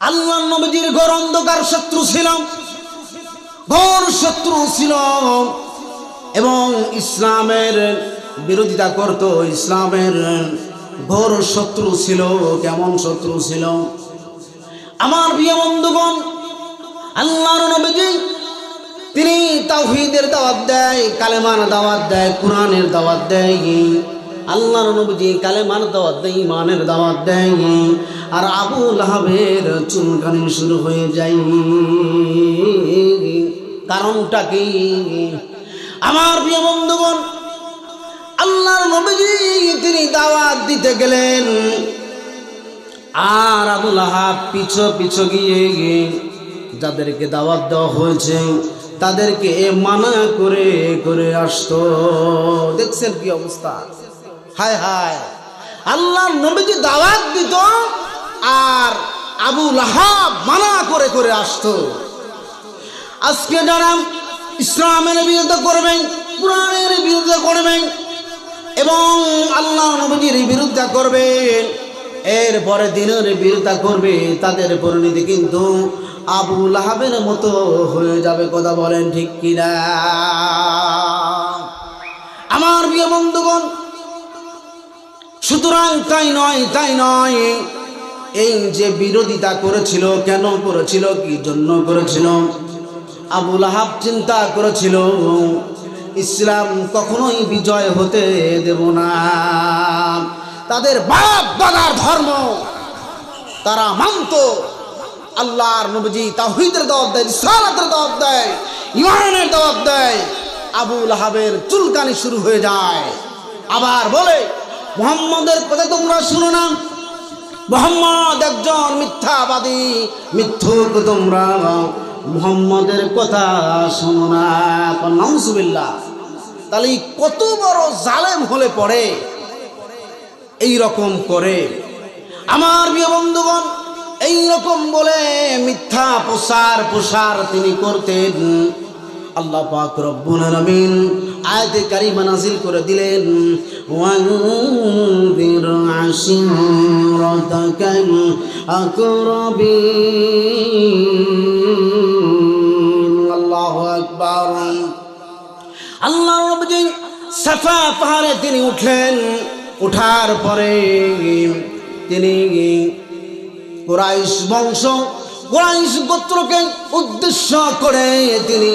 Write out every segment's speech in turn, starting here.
আল্লাহ নবীজির ঘর অন্ধকার শত্রু ছিল ঘোর শত্রু ছিল এবং ইসলামের বিরোধিতা করত, ইসলামের ঘোর শত্রু ছিল, কেমন শত্রু ছিল? আমার প্রিয় বন্ধুগণ, আল্লাহর নবীজি, তিনি তাওহীদের দাওয়াত দেয়, কালেমার দাওয়াত দেয়, কোরআনের দাওয়াত দেয়। আল্লাহর নবীজি কালেমার দাওয়াত দেয় ইমানের দাওয়াত দেয়। আর আবু লাহাবের চুলকানি শুরু হয়ে যায়। কারণটা কি? আমার প্রিয় বন্ধুগণ, আল্লাহর নবীজি তিনি দাওয়াত দিতে গেলেন। আর আবুল আহাব পিছু পিছু গিয়ে গিয়ে যাদেরকে দাওয়াত দেওয়া হয়েছে, তাদেরকে মানা করে করে আসতো। দেখছেন কি অবস্থা? হায় হায়। আল্লাহ নবীজি দাওয়াত দিত আর আবু লাহাব মানা করে করে আসতো। আজকে যারা ইসলামের বিরুদ্ধে করবেন, কোরআনের বিরুদ্ধে করবেন এবং আল্লাহ নবীজির বিরুদ্ধে করবেন এরপরে দিনের বিরুদ্ধে করবে, তাদের পরিণতি কিন্তু আবু লাহাবের মতো হয়ে যাবে, কথা বলেন ঠিক কিনা? আমার প্রিয় বন্ধুগণ সুতরাং তাই নয় তাই নয়। এই যে বিরোধিতা করেছিল, কেন করেছিল, কি জন্য করেছিল? আবুল আহাব চিন্তা করেছিল, ইসলাম কখনোই বিজয় হতে দেব না। তাদের বাপ দাদার ধর্ম, তারা মানত। আল্লাহর নবজি তাহিদের দাওয়াত দেয় সালাতের দাওয়াত দেয়, ইমানের দাওয়াত দেয়। আবুল আহাবের চুলকানি শুরু হয়ে যায়। আবার বলে মোহাম্মদের কথা তোমরা শুনো না। মোহাম্মদ একজন মিথ্যাবাদী, মিথ্যুক তোমরা। মুহাম্মদের কথা শোনো না। নাউজুবিল্লাহ, তাহলে কত বড় জালেম হলে পড়ে? এই রকম করে। আমার প্রিয় বন্ধুগণ এই রকম বলে মিথ্যা প্রসার প্রসার তিনি করতেন। আল্লাহ পাক রব্বুল আলামিন আয়াতে কারিমা নাজিল করে দিলেন ওয়ানদির আশিরাতাকাল আকরাবিন। আল্লাহু আকবার। আল্লাহ নবী সাফা পাহাড়ে তিনি উঠলেন। উঠার পরে তিনি কুরাইশ বংশ কুরাইশ গোত্রকে উদ্দেশ্য করে তিনি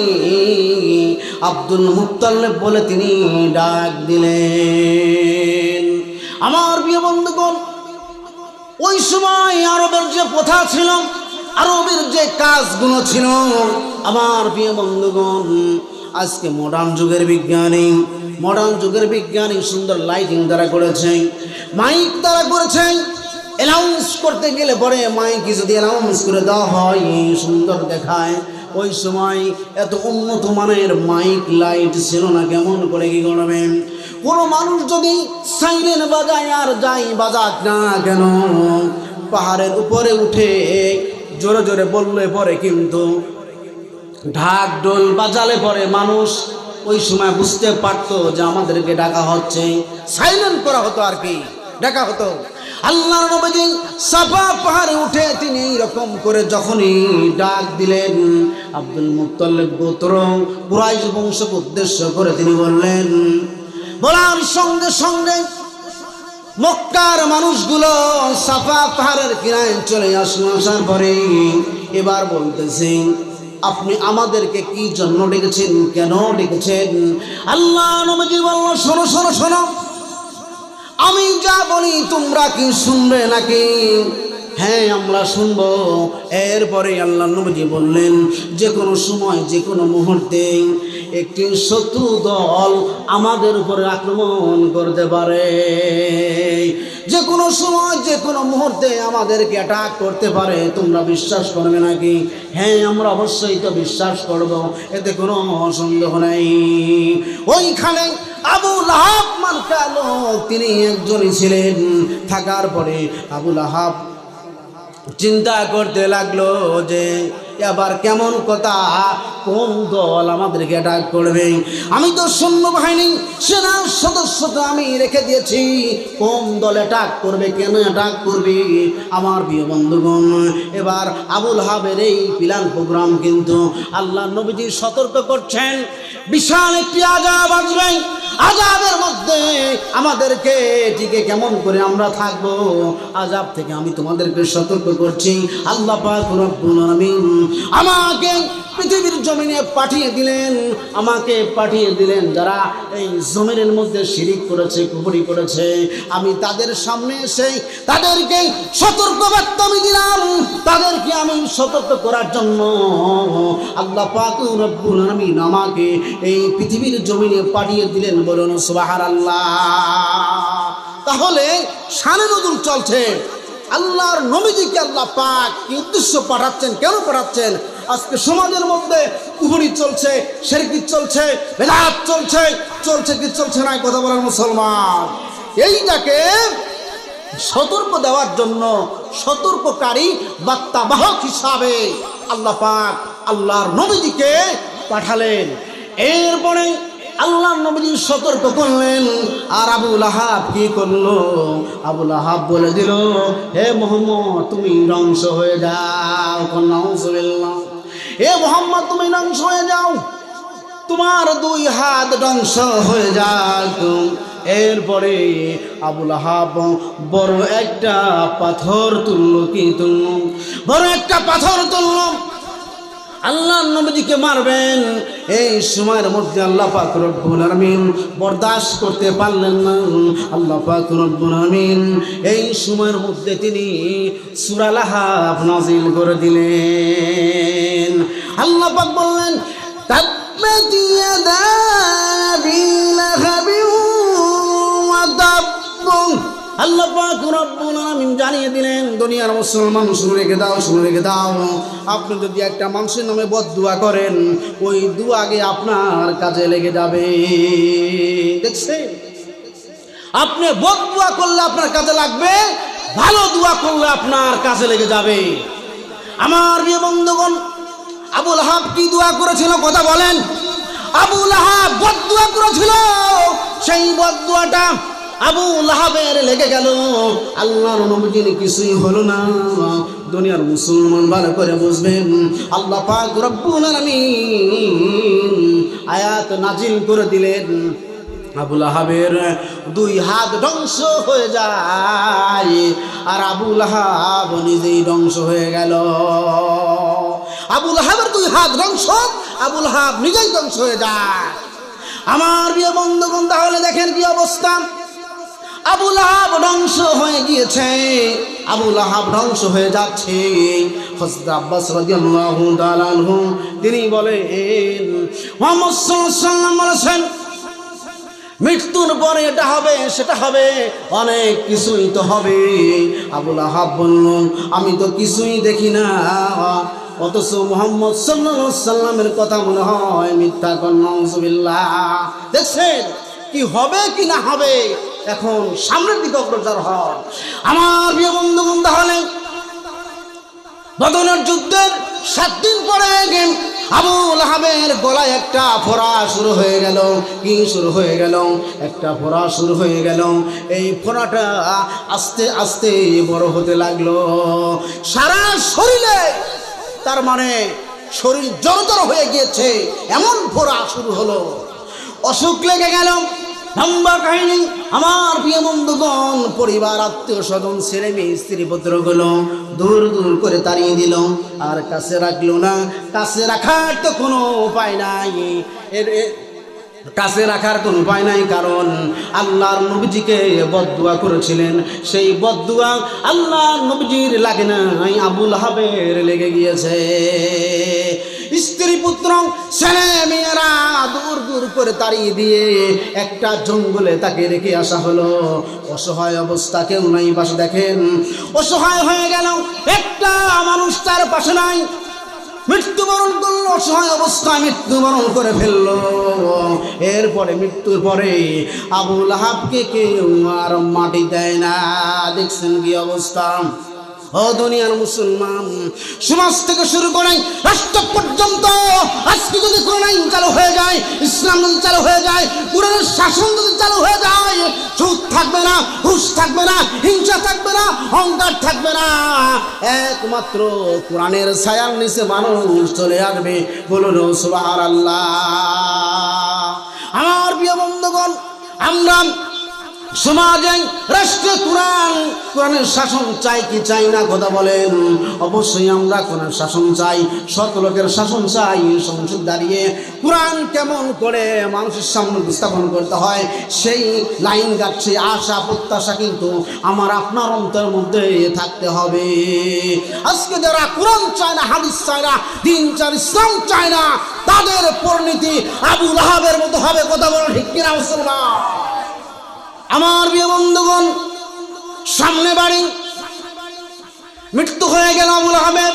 আব্দুল মুক্তাল্লেব বলে তিনি ডাক দিলেন। আমার প্রিয় বন্ধুগণ, ওই সময় আরবের যে প্রথা ছিল, আরবের যে কাজগুলো ছিল, আমার প্রিয় বন্ধুগণ, আজকে মডার্ন যুগের বিজ্ঞানী মডার্ন যুগের বিজ্ঞানী সুন্দর লাইটিং দ্বারা করেছে মাইক দ্বারা করেছে অ্যানাউন্স করতে গেলে পরে মাইকে যদি অ্যানাউন্স করে দেওয়া হয় সুন্দর দেখায়। ওই সময় এত উন্নত মানের মাইক লাইট ছিল না, কেমন করে কি করবে? কোনো মানুষ যদি সাইরেন বাজায় আর যাই, বাজাক না কেন? পাহাড়ের উপরে উঠে জোরে জোরে বললে পরে কিন্তু ঢাক ডোল বাজালে পরে মানুষ ওই সময় বুঝতে পারতো যে আমাদেরকে ডাকা হচ্ছে। সাইলেন্ট করা হতো আর কি, ডাকা হতো। আল্লাহ সাফা পাহাড়ে উঠে তিনি এইরকম করে যখনই ডাক দিলেন, আব্দুল মুত্তালিব গোত্র কুরাইশ বংশকে উদ্দেশ্য করে তিনি বললেন, বলার সঙ্গে সঙ্গে মক্কার মানুষগুলো সাফা পাহাড়ের কিনায় চলে আসলো। আসার পরে এবার বলতেছেন আপনি আমাদেরকে কি জন্য ডেকেছেন, কেন ডেকেছেন? আল্লাহ নবজি বলল, শোনো শোনো শোনো। আমি যা বলি তোমরা কি শুনবে নাকি? হ্যাঁ আমরা শুনব। এরপরে আল্লাহ নবজি বললেন, যে কোনো সময়, যে কোনো মুহূর্তে একটি শত্রু দল আমাদের উপরে আক্রমণ করতে পারে। যে কোনো সময়, যে কোনো মুহূর্তে আমাদেরকে অ্যাটাক করতে পারে। তোমরা বিশ্বাস করবে নাকি? হ্যাঁ আমরা অবশ্যই তো বিশ্বাস করব। এতে কোনো সন্দেহ নেই। ওইখানে আবুল আহাব মার্কা তিনি একজনই ছিলেন। থাকার পরে আহাব চিন্তা করতে লাগল যে, এবার কেমন কথা? কোন দল আমাদেরকে অ্যাটাক করবে? আমি তো সৈন্য বাহিনী সেনার সদস্যতা আমি রেখে দিয়েছি। কোন দল অ্যাটাক করবে, কেন অ্যাটাক করবে? আমার প্রিয় বন্ধুগণ, এবার আবুল হাবের এই প্ল্যান প্রোগ্রাম কিন্তু আল্লাহ নবীজি সতর্ক করছেন। বিশাল একটি আজাব আসবে। আজাবের মধ্যে আমাদেরকে টিকে কেমন করে আমরা থাকব? আজাব থেকে আমি তোমাদেরকে সতর্ক করছি। আল্লাহ পাক রব্বুল আমাকে পৃথিবীর জমিনে পাঠিয়ে দিলেন, আমাকে পাঠিয়ে দিলেন। যারা এই জমিনের মধ্যে শিরিক করেছে কুপুরি করেছে, আমি তাদের সামনে এসে তাদেরকে সতর্ক বার্তা আমি দিলাম। তাদেরকে আমি সতর্ক করার জন্য আল্লাহ পাক রব্বুল আলামিন আমাকে এই পৃথিবীর জমিনে পাঠিয়ে দিলেন বলুন সুবাহার আল্লাহ তাহলে শানে নজুল চলছে। আল্লাহর নবীজিকে আল্লাহ পাক কি উদ্দেশ্য পাঠাচ্ছেন, কেন পাঠাচ্ছেন? আজকে সমাজের মধ্যে কুহুরি চলছে শেরকি চলছে, বেদাত চলছে চলছে কি চলছে না কথা বলার মুসলমান? এইটাকে সতর্ক দেওয়ার জন্য সতর্ককারী বার্তাবাহক হিসাবে আল্লাহ পাক আল্লাহর নবীজিকে পাঠালেন। এরপরে আল্লাহ নবীজি সতর্ক করলেন, আর আবুল আহাব কি করল? আবুল আহাব বলে দিল, হে মোহাম্মদ, তুমি ধ্বংস হয়ে যাও। নাউজুবিল্লাহ হে মোহাম্মদ, তুমি ধ্বংস হয়ে যাও। তোমার দুই হাত ধ্বংস হয়ে যাক। এরপরে আবুল হাব বড় একটা পাথর তুলল কি বড় একটা পাথর তুলল। আল্লাহ নবীজিকে মারবেন। এই সময়ের মধ্যে আল্লাহ পাক রব্বুল আলামিন বরদাস্ত করতে পারলেন না। আল্লাহ পাক রব্বুল আলামিন এই সময়ের মধ্যে তিনি সূরা লাহাব নাজিল করে দিলেন। আল্লাহ পাক বললেন লাহাবিন ওয়া তাব্ব আল্লাহ পাক রব্বুল আলামিন জানিয়ে দিলেন, দুনিয়ার মুসলমান শুনে রেখে দাও, শুনে রেখে দাও। আপনি যদি একটা মানুষের নামে বদদুয়া করেন, ওই দুয়া আগে আপনার কাজে লেগে যাবে। দেখছেন? আপনি বদদুয়া করলে আপনার কাজে লাগবে, ভালো দোয়া করলে আপনার কাজে লেগে যাবে। আমার প্রিয় বন্ধুগণ, আবুল হাব কি দোয়া করেছিল কথা বলেন? আবুল হাব বদদুয়া করেছিল, সেই বদদুয়াটা আবু লাহাবের লেগে গেল। আল্লাহর নবীজির কিছুই হলো না। দুনিয়ার মুসলমান ভালো করে বুঝবেন। আল্লাহ পাক রব্বুল আলামিন আয়াত নাজিল করে দিলেন। আবুল আহাবের দুই হাত ধ্বংস হয়ে যায় আর আবুল আহাব নিজেই ধ্বংস হয়ে গেল। আবুল আহাবের দুই হাত ধ্বংস আবুল আহাব নিজেই ধ্বংস হয়ে যায়। আমার বিয়ে বন্ধুগণ, তাহলে দেখেন কি অবস্থা। আবুল আহাব ধ্বংস হয়ে গিয়েছে। আবুল আহাব ধ্বংস হয়ে যাচ্ছে। হযরত আব্বাস রাদিয়াল্লাহু তাআলা তিনি বলেন, মুহাম্মদ সাল্লাল্লাহু বলেছেন, মৃত্যুর পরে এটা হবে, সেটা হবে, অনেক কিছুই তো হবে। আবুল আহাব বলল, আমি তো কিছুই দেখি না। অথচ মোহাম্মদ আলাইহি সাল্লামের কথা মনে হয় মিথ্যা কন্যা দেখছেন, কি হবে কি না হবে? এখন সামনের দিকে অগ্রসর হন। আমার প্রিয় বন্ধু তাহলে বদনের যুদ্ধের সাত দিন পরে আবুল আহাবের গলায় একটা ফোড়া শুরু হয়ে গেল। কি শুরু হয়ে গেল? একটা ফোড়া শুরু হয়ে গেল। এই ফোড়াটা আস্তে আস্তে বড় হতে লাগল। সারা শরীরে, তার মানে শরীর জড়জড় হয়ে গিয়েছে। এমন ফোড়া শুরু হলো। অসুখ লেগে গেল। লম্বা কাহিনী, আমার প্রিয় বন্ধুগণ, পরিবার, আত্মীয় স্বজন, ছেলে মেয়ে, স্ত্রী পুত্রগুলো দূর দূর করে তাড়িয়ে দিল। আর কাছে রাখল না, কাছে রাখার তো কোনো উপায় নাই। এর কাছে রাখার কোনো উপায় নাই, কারণ আল্লাহর নবীজিকে বদদুয়া করেছিলেন। সেই বদদুয়া আল্লাহর নবীজির লাগে নাই, আবুল হাবের লেগে গিয়েছে। স্ত্রী পুত্র, ছেলে মেয়েরা দূর দূর করে তাড়িয়ে দিয়ে একটা জঙ্গলে তাকে রেখে আসা হলো। অসহায় অবস্থা, কেউ নাই পাশে, দেখেন। অসহায় হয়ে গেল। একটা মানুষ তার পাশে নাই। মৃত্যুবরণ করল, অসহায় অবস্থায় মৃত্যুবরণ করে ফেলল। এরপরে, মৃত্যুর পরে আবুল হাবকে কেউ আর মাটি দেয় না। দেখছেন কি অবস্থা? দুনিয়ার মুসলমান, সমাজ থেকে শুরু করে রাষ্ট্র পর্যন্ত আজকে যদি কোন আইন চালু হয়ে যায়, ইসলাম যদি চালু হয়ে যায়, কোরআনের শাসন যদি চালু হয়ে যায়, সুদ থাকবে না, ঘুষ থাকবে না, হিংসা থাকবে না, অহংকার থাকবে না। একমাত্র কোরআনের ছায়ার নিচে মানুষ চলে আসবে, বলুন সুবাহ আল্লাহ আমার প্রিয় বন্ধুগণ, আমরা সমাজে রাষ্ট্রে কোরআন, কোরআনের শাসন চাই কি চাই না কথা বলেন। অবশ্যই আমরা কোরআন শাসন চাই শত লোকের শাসন চাই, সংসদ দাঁড়িয়ে কোরআন কেমন করে মানুষের সামনে উপস্থাপন করতে হয়, সেই লাইন গাচ্ছে আশা, প্রত্যাশা কিন্তু আমার আপনার অন্তরের মধ্যে থাকতে হবে। আজকে যারা কোরআন চায় না, হাদিস চায় না, দিন চার ইসলাম চায় না, তাদের পরিণতি আবু লাহাবের মতো হবে, কথা বলো ঠিক কিনা মুসলমান? আমার প্রিয় বন্ধুগণ, সামনে বাড়ি। মৃত্যু হয়ে গেল আবুল আহমেদ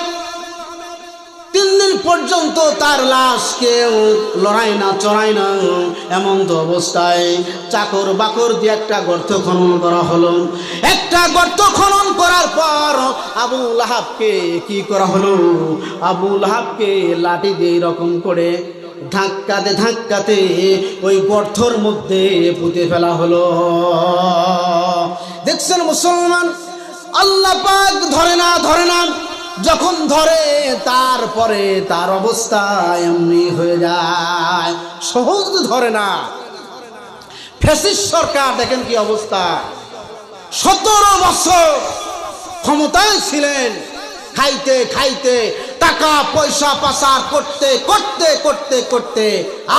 তিন দিন পর্যন্ত তার লাশ কেউ লড়াই না, চড়াই না। এমন তো অবস্থায় চাকর বাকর দিয়ে একটা গর্ত খনন করা হলো। একটা গর্ত খনন করার পর আবু লাহাবকে কি করা হলো? আবু লাহাবকে লাঠি দিয়ে এরকম করে ধাক্কাতে ধাক্কাতে ওই গর্থর মধ্যে পুঁতে ফেলা হলো। দেখছেন মুসলমান? আল্লাহ পাক ধরে না ধরে না। যখন ধরে, তারপরে তার অবস্থা এমনি হয়ে যায়। সহজ ধরে না। ফেসিস সরকার, দেখেন কি অবস্থা। সতেরো বছর ক্ষমতায় ছিলেন। খাইতে খাইতে টাকা পয়সা পাচার করতে করতে করতে করতে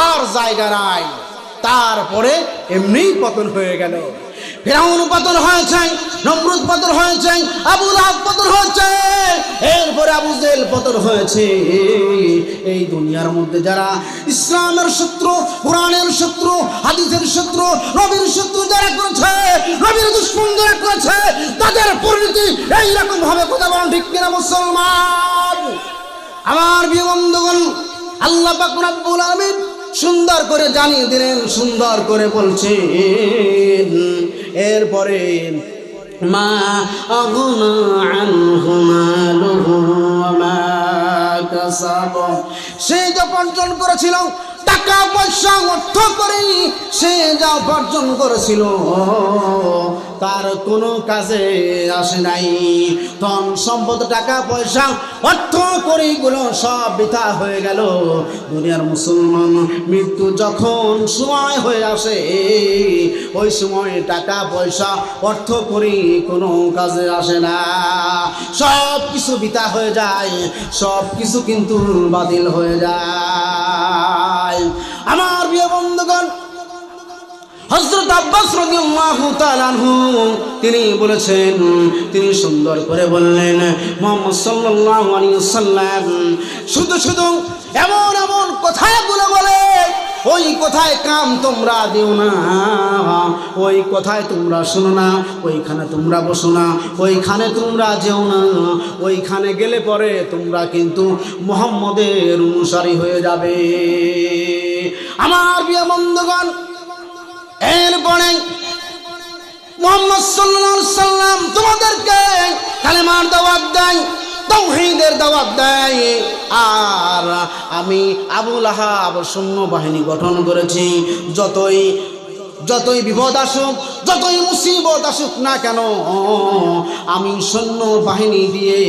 আর জায়গা নাই। তারপরে এমনি পতন হয়ে গেল। ফেরাউন পতন হয়েছে, নমরুদ পতন হয়েছে, আবু লাহাব পতন হয়েছে। এরপরে আবু জেল পতন হয়েছে। এই দুনিয়ার মধ্যে যারা ইসলামের শত্রু, কোরআনের শত্রু, হাদিসের শত্রু, নবীর শত্রু যারা করেছে, নবীর দুশ্মন যারা করেছে, তাদের পরিণতি এইরকম ভাবে কথা বলেন ঠিক কিনা মুসলমান? আমার বিয়ে বন্ধুগণ, আল্লাহ পাক রব্বুল আলামিন সুন্দর করে জানিয়ে দিলেন, সুন্দর করে বলছেন, এরপরে মা সে যা উপার্জন করেছিল, টাকা, পয়সা, অর্থ করে সে যা উপার্জন করেছিল তার কোনো কাজে আসে নাই। ধন সম্পদ, টাকা, পয়সা, অর্থ করে গুলো সব বৃথা হয়ে গেল। দুনিয়ার মুসলমান মৃত্যু যখন সময় হয়ে আসে, ওই সময় টাকা, পয়সা, অর্থ করি কোনো কাজে আসে না। সব কিছু বৃথা হয়ে যায়, সব কিছু কিন্তু বাতিল হয়ে যায়। আব্বাস তিনি বলেছেন, তিনি সুন্দর করে বললেন, মুহাম্মদ আলাইহি ওয়াসাল্লাম শুধু শুধু এমন এমন কথাগুলো বলে, ওই কথায় কাম তোমরা দিও না, ওই কথায় তোমরা শোনো না, ওইখানে তোমরা বসো না, ওইখানে তোমরা যেও না, ওইখানে গেলে পরে তোমরা কিন্তু মোহাম্মদের অনুসারী হয়ে যাবে। আমার বিয়ে বন্ধুগণ মোহাম্মদ সাল্লাহ সাল্লাম তোমাদেরকে কালেমার দাওয়াত দেয়, তৌহিদের দাওয়াত দেয়। আর আমি আবুল আহাব সৈন্য বাহিনী গঠন করেছি। যতই যতই বিপদ আসুক, যতই মুসিবত আসুক না কেন, আমি সৈন্য বাহিনী দিয়ে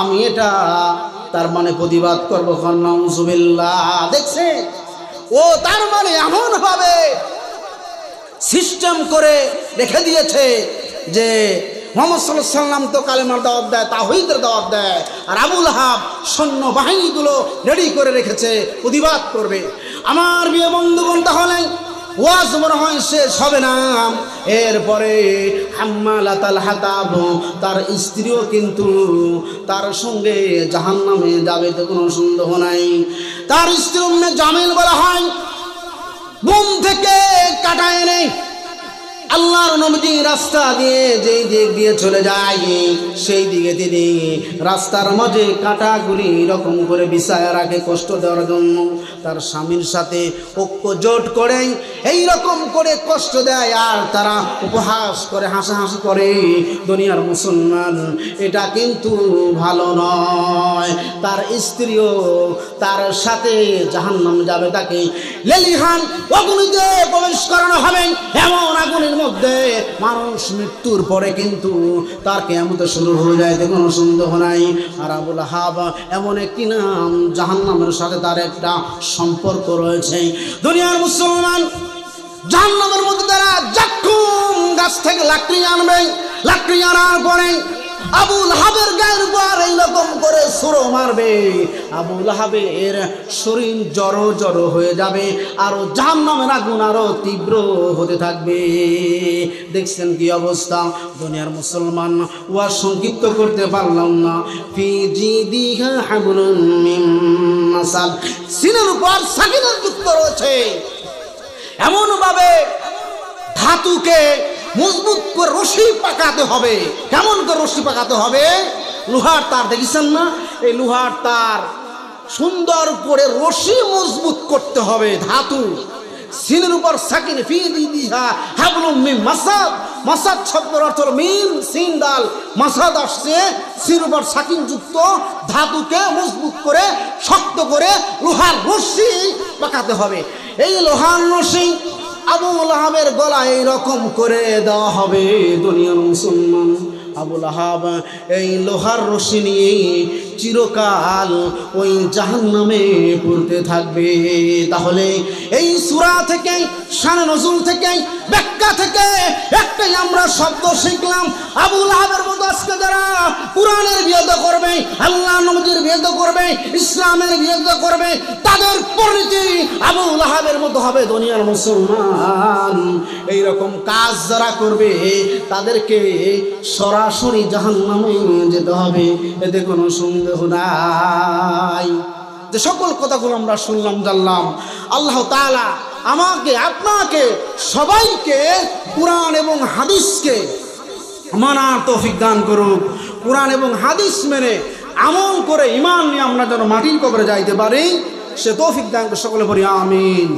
আমি এটা তার মানে প্রতিবাদ করব। কন্যা দেখছে ও তার মানে এমন হবে সিস্টেম করে রেখে দিয়েছে যে মোহাম্মদ সাল্লাহ সাল্লাম তো কালেমার দাওয়াত দেয় তাহিদের দাওয়াত দেয়, আর আবুল হাব সৈন্য বাহিনীগুলো রেডি করে রেখেছে, প্রতিবাদ করবে। আমার বিয়ে বন্ধুগণ, তাহলে ওয়াজ মনে হয় শেষ হবে না। এরপরে হাম্মালাতাল হাতাব, তার স্ত্রীও কিন্তু তার সঙ্গে জাহান নামে যাবে তো কোনো সন্দেহ নাই। তার স্ত্রী জামিল বলা হয় বুম থেকে কাটায় এনে আল্লাহর নবীজি রাস্তা দিয়ে যেই দিক দিয়ে চলে যায়, সেই দিকে তিনি রাস্তার মাঝে কাঁটাগুলি এরকম করে বিছায় রাখে কষ্ট দেওয়ার জন্য। তার স্বামীর সাথে ঐক্য জোট করে এই রকম করে কষ্ট দেয় আর তারা উপহাস করে, হাসাহাসি করে। দুনিয়ার মুসলমান, এটা কিন্তু ভালো নয়। তার স্ত্রীও তার সাথে জাহান্নাম যাবে, তাকে লেলিহান অগ্নিতে প্রবেশ করানো হবে, এমন আগুনের মধ্যে মানুষ মৃত্যুর পরে কিন্তু তার কেমন শুরু হয়ে যায় কোনো সন্দেহ নাই। আর আবুল হাব এমন একটি নাম, জাহান্নামের সাথে তার একটা সম্পর্ক রয়েছে। দুনিয়ার মুসলমান জাহান্নামের মধ্যে তারা জাক্কুম গাছ থেকে লাকড়ি আনবে, লাকড়ি আনার পরে আবুল হাবের গায়ের উপর এইরকম করে সুরো মারবে। আবুল হাবের শরীর জড়ো জড়ো হয়ে যাবে, আরও জাহান্নামের আগুন আরও তীব্র হতে থাকবে। দেখছেন কি অবস্থা? দুনিয়ার মুসলমান ওয়া সংক্ষিপ্ত করতে পারলাম না। ফি জিদিহা হাবলুন মিন সিনের উপর সাকিনের যুক্ত রয়েছে। এমনভাবে ধাতুকে মজবুত করে রশি পাকাতে হবে। কেমন করে রশি পাকাতে হবে? লোহার তার দেখিছেন না? এই লোহার তার সুন্দর করে রশি মজবুত করতে হবে। ধাতু, সিনের উপর সাকিন ফি দিহা হাবলুম মিন মাসাদ। মাসাদ শব্দের অর্থ মিম সিন দাল মাসাদ আসছে সিন উপর সাকিন যুক্ত ধাতুকে মজবুত করে শক্ত করে লোহার রশি পাকাতে হবে। এই লোহার রশি আবুল আহাবের গলায় এইরকম করে দেওয়া হবে দুনিয়ার মুসলমান। আবুল আহাব, এই লোহার রশি নিয়ে চিরকাল ওই জাহান নামে পড়তে থাকবে। তাহলে এই সুরা থেকে, শান নজুল থেকে, ব্যাখ্যা থেকে একটাই আমরা শব্দ শিখলাম, আবুল আহাবের মতো আজকে যারা কোরআনের বিরোধ করবে, আল্লাহ নবীর বিরোধ করবে, ইসলামের বিরোধ করবে, তাদের পরিণতি আবুল আহাবের মতো হবে দুনিয়ার মুসলমান। এই রকম কাজ যারা করবে, তাদেরকে সরাসরি জাহান জাহান্নামে যেতে হবে। এতে কোনো সন্দেহ নাই। যে সকল কথাগুলো আমরা শুনলাম, জানলাম, আল্লাহ তাআলা আমাকে, আপনাকে, সবাইকে কোরআন এবং হাদিসকে মানার তৌফিক দান করুক। কোরআন এবং হাদিস মেনে আমল করে ইমান নিয়ে আমরা যেন মাটির কবরে যাইতে পারি। সে তৌফিক দান সকলে বলি আমিন।